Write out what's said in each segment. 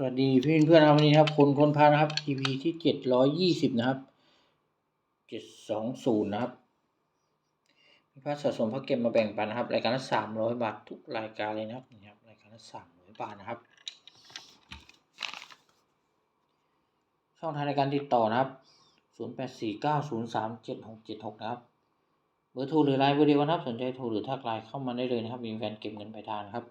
สวัสดีเพื่อนเพื่อนๆนะครับวันนี้ครับคนคนพานะครับ EP ที่เจ็ดร้อยยี่สิบนะครับเจ็ดสองศูนย์นะครับมีพระสะสมพระเก็บมาแบ่งปันนะครับรายการละสามร้อยบาททุกรายการเลยนะครับนี่ครับรายการละสามร้อยบาทนะครับ ช่องทางในการติดต่อนะครับศูนย์แปดสี่เก้าศูนย์สามเจ็ดหกเจ็ดหกนะครับเบอร์โทรหรือไลน์เบอร์เดียวนะครับสนใจโทรหรือทักไลน์เข้ามาได้เลยนะครับมีแฟนเก็บเงินปทานครับ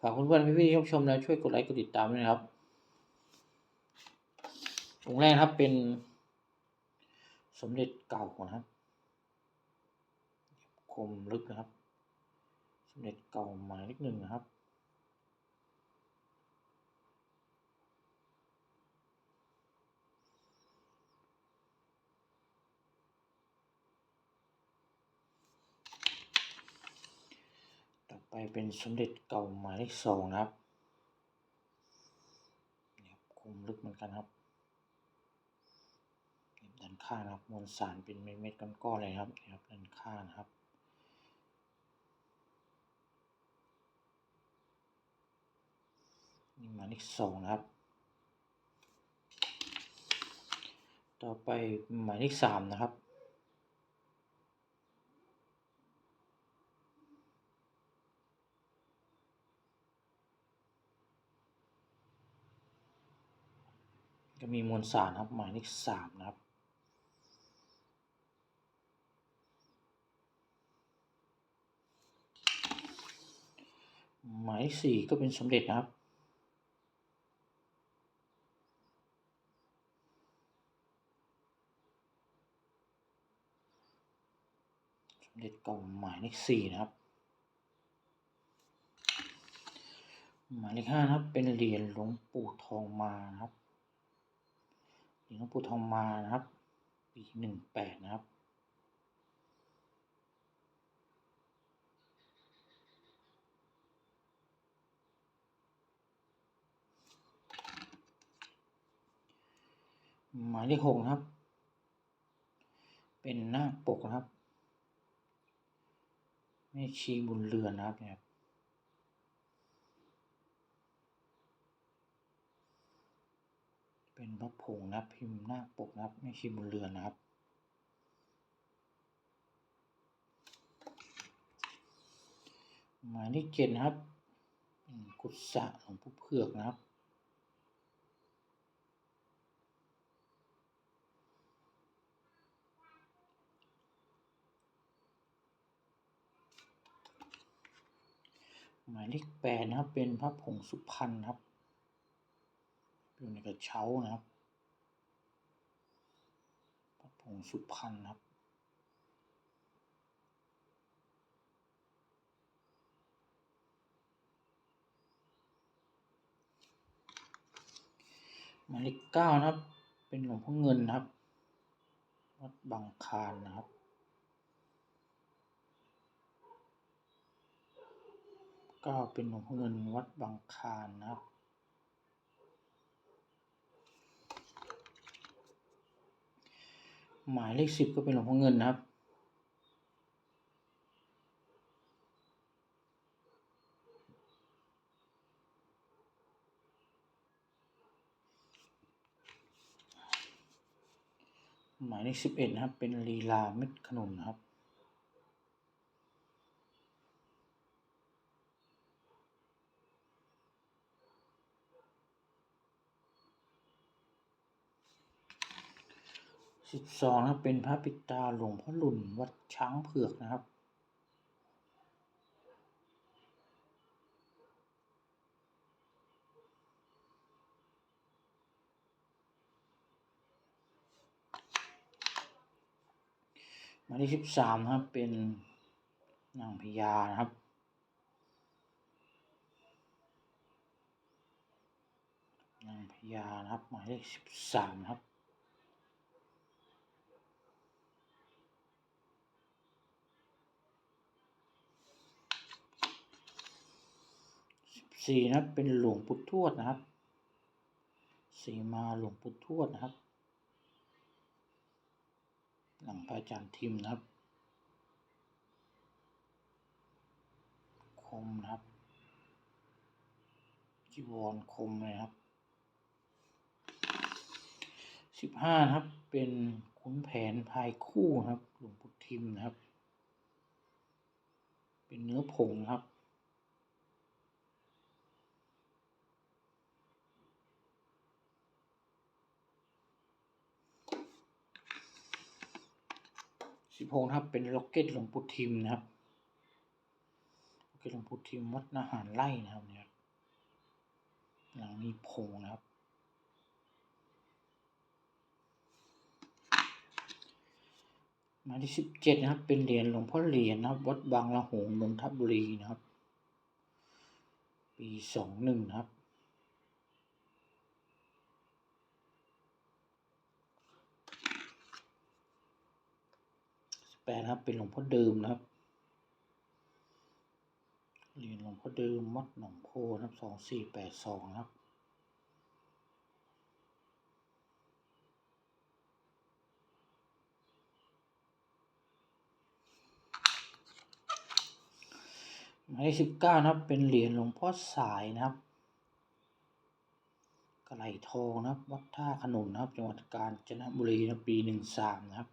ฝากเพื่อนๆพี่ๆที่ชมแล้วช่วยกดไลค์กดติดตามด้วยนะครับ องค์แรกครับเป็นสมเด็จเก่านะครับคมลึกนะครับ สมเด็จเก่าหมายเลขหนึ่งนะครับต่อไปเป็นสมเด็จเก่าหมายเลขสองนะครับคมลึกเหมือนกันครับานข้างนะครับมวลสารเป็นเม็ดๆก้อนๆเลยครับเนี่ยครับด้านข้างนะครับนี่หมายเลขสองนะครับ ต่อไปหมายเลขสามนะครับก็มีมวลสารครับหมายเลขสามนะครับ หมายเลขสี่ก็เป็นสมเด็จนะครับสมเด็จเก่าหมายเลขสี่นะครับ หมายเลขห้านะครับ เป็นเหรียญหลวงปู่ทองมานะครับ เหรียญหลวงปู่ทองมานะครับ ปีหนึ่งแปดนะครับ หมายเลขหกนะครับ เป็นหน้าปกนะครับแม่ชีบุญเรือนนะครับเนี่ยเป็นพระผงนะครับพิมพ์หน้าปกนะครับแม่ชีบุญเรือนนะครับ หมายเลขเจ็ดนะครับเป็นกุศะหลวงปู่เผือกนะครับ หมายเลขแปดนะครับ เป็นพระผงสุพรรณครับ อยู่ในกระเช้านะครับ พระผงสุพรรณครับหมายเลขเก้านะครับ เป็นหลวงพ่อเงินนะครับ วัดบางคานนะครับ ก้าเป็นหลวงพ่อเงินวัดบางคานนะครับ หมายเลขสิบก็เป็นหลวงพ่อเงินนะครับหมายเลขสิบเอ็ดนะครับ เป็นลีลาเม็ดขนุนนะครับ สิบสองนะครับเป็นพระปิตาหลวงพ่อหลุนวัดช้างเผือกนะครับหมายเลขสิบสามนะครับเป็นนางพญานะครับนางพญานะครับหมายเลขสิบสามครับ สี่นะครับ เป็นหลวงปู่ทวดนะครับสีมาหลวงปู่ทวดนะครับ หลังพระอาจารย์ทิมนะครับ คมนะครับจีวรคมเลยนะครับสิบห้าครับ เป็นขุนแผนพายคู่นะครับ หลวงปู่ทิมนะครับ เป็นเนื้อผงครับ สิบหกครับ เป็นล็อกเก็ตหลวงปู่ทิมนะครับล็อกเก็ตหลวงปู่ทิมวัดนาหารไร่นะครับเนี่ยหลังมีผงนะครับ มาที่สิบเจ็ดนะครับ เป็นเหรียญหลวงพ่อเหรียญนะครับ วัดบางละหงนนทบุรีนะครับ ปีสองหนึ่งนะครับ แปดนะครับ เป็นหลวงพ่อเดิมนะครับเหรียญหลวงพ่อเดิมวัดหนองโพนะครับสองสี่แปดสองครับหมายเลขสิบเก้านะครับ เป็นเหรียญหลวงพ่อสายนะครับกระไหลทองนะครับ วัดท่าขนุนนะครับ จังหวัดกาญจนบุรีนะปีหนึ่งสามนะครับ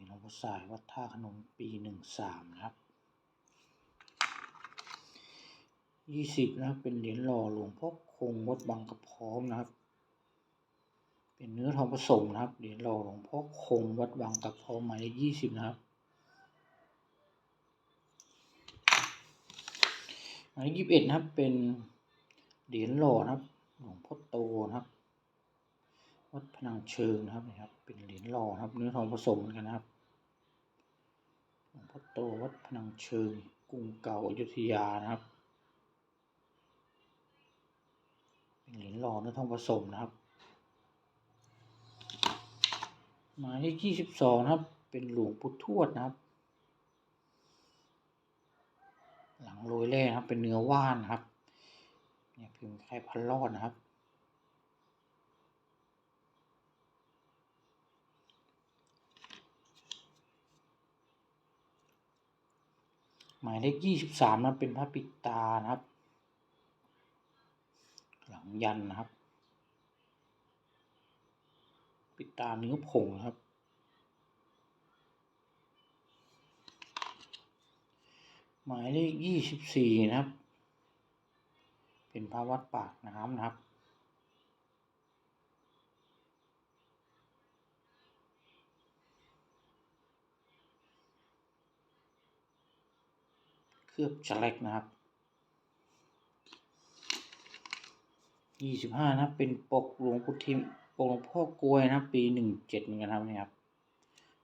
นี่หลวงพ่อสายวัดท่าขนุนปีหนึ่งสามนะครับยี่สิบนะครับ เป็นเหรียญหล่อหลวงพ่อคงวัดบางกระพร้อมนะครับ เป็นเนื้อทองผสมนะครับเหรียญหล่อหลวงพ่อคงวัดบางกระพร้อมหมายเลขยี่สิบนะครับหมายเลขยี่สิบเอ็ดนะครับ เป็นเหรียญหล่อนะครับ หลวงพ่อโตนะครับวัดพนังเชิงนะครับนะครับ เป็นเหรียญหล่อนะครับ เนื้อทองผสมกันนะครับ หลวงพ่อโตวัดพนังเชิงกรุงเก่าอยุธยานะครับเป็นเหรียญหล่อเนื้อทองผสมนะครับหมายเลขยี่สิบสองนะครับ เป็นหลวงปู่ทวดนะครับ หลังโรยแร่นะครับเป็นเนื้อว่านนะครับเนี่ยพิมพ์คล้ายพันรอดนะครับ หมายเลขยี่สิบสามนะเป็นพระปิดตานะครับ หลังยันนะครับ ปิดตาเนื้อผงนะครับ หมายเลขยี่สิบสี่นะครับ เป็นพระวัดปากน้ำนะครับ ลือบฉลักนะครับยี่สิบห้านะครับเป็นปกหลวงพุทิมปกหลวงพ่อกลวยนะปีหนึ่งเจ็ดเหมือนกันครับนี่ครับ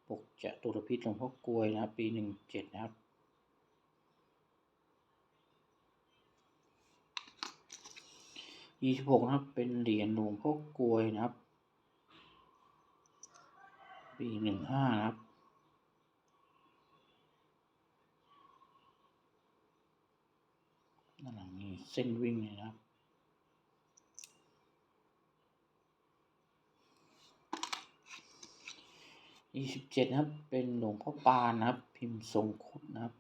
ปกจะตุรพิษหลวงพ่อกลวยนะครับปีหนึ่งเจ็ดนะครับยี่สิบหกนะครับเป็นเหรียญหลวงพ่อกลวยนะครับ ปีหนึ่งห้านะครับ ด้านหลังมีเส้นวิ่งเลยนะครับ ยี่สิบเจ็ดนะครับ เป็นหลวงพ่อปานนะครับ พิมพ์ทรงคุดนะครับ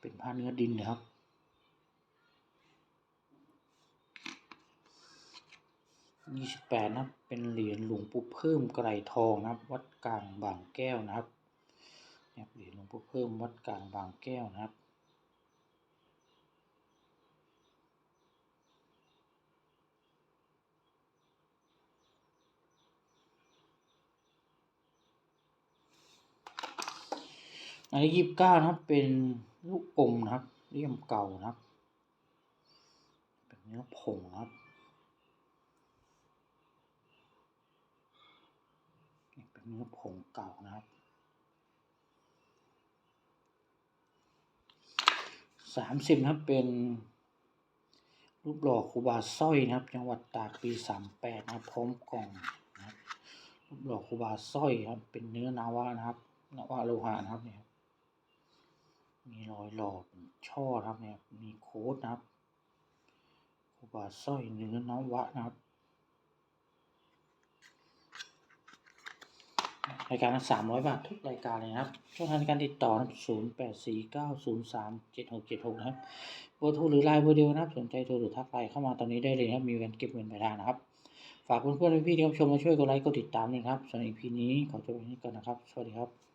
เป็นผ้าเนื้อดินนะครับ ยี่สิบแปดนะครับ เป็นเหรียญหลวงปู่เพิ่มไกรทองนะครับ วัดกลางบางแก้วนะครับ เนี่ยเหรียญหลวงปู่เพิ่มวัดกลางบางแก้วนะครับอันนี้ยี่สิบเก้านะครับ เป็นลูกอมนะครับเลี่ยมเก่านะครับ เป็นเนื้อผงนะครับเป็นเนื้อผงเก่านะครับ สามสิบนะครับเป็นรูปหล่อครูบาสร้อยนะครับ จังหวัดตากปีสามแปดนะพร้อมกล่องนะครับรูปหล่อครูบาสร้อยครับ เป็นเนื้อนาวะนะครับนาวะโลหะนะครับเนี่ยมีรอยหลอดช่อครับเนี่ยมีโค้ดนะครับครูบาสร้อยเนื้อนาวะนะครับ รายการละสามร้อยบาททุกรายการเลยนะครับ ช่องทางการติดต่อศูนย์แปดสี่เก้าศูนย์สามเจ็ดหกเจ็ดหกนะครับเบอร์โทรหรือไลน์เบอร์เดียวนะครับ สนใจโทรหรือทักไลน์เข้ามาตอนนี้ได้เลยนะครับ มีเงินเก็บเงินปลายทางนะครับ ฝากเพื่อนๆพี่ๆที่รับชมมาช่วยกดไลค์กดติดตามด้วยนะครับส่วนอีพีนี้ขอจบไว้ที่นี้ก่อนนะครับ สวัสดีครับ